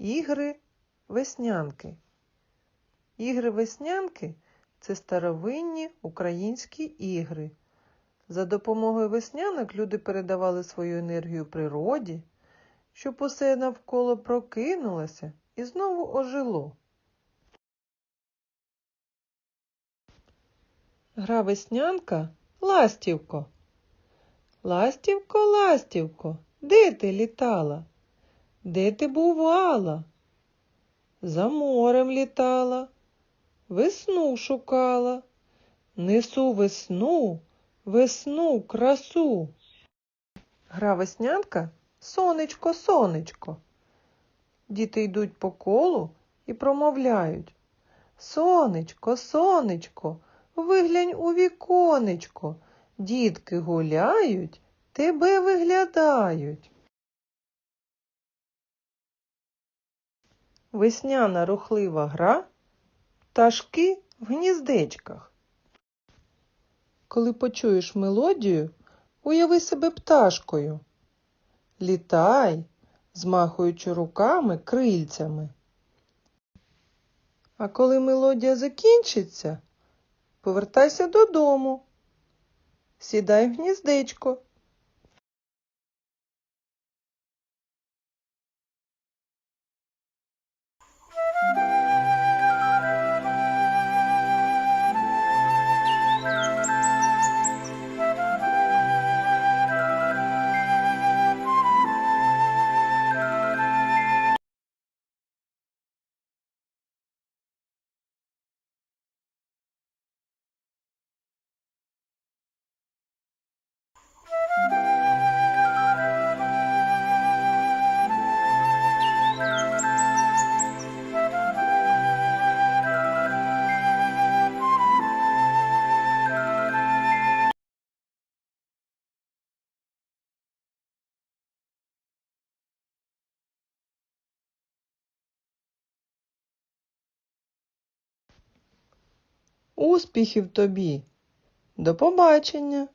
Ігри веснянки. Ігри веснянки це старовинні українські ігри. За допомогою веснянок люди передавали свою енергію природі, щоб усе навколо прокинулося і знову ожило. Гра веснянка Ластівко. Ластівко, ластівко, де ти літала? Де ти бувала? За морем літала, весну шукала, несу весну, весну красу. Гра веснянка сонечко, сонечко. Діти йдуть по колу і промовляють. Сонечко, сонечко, виглянь у віконечко. Дітки гуляють, тебе виглядають. Весняна рухлива гра пташки в гніздечках. Коли почуєш мелодію, уяви себе пташкою. Літай, змахуючи руками крильцями. А коли мелодія закінчиться, повертайся додому. Сідай в гніздечко. Успіхів тобі! До побачення!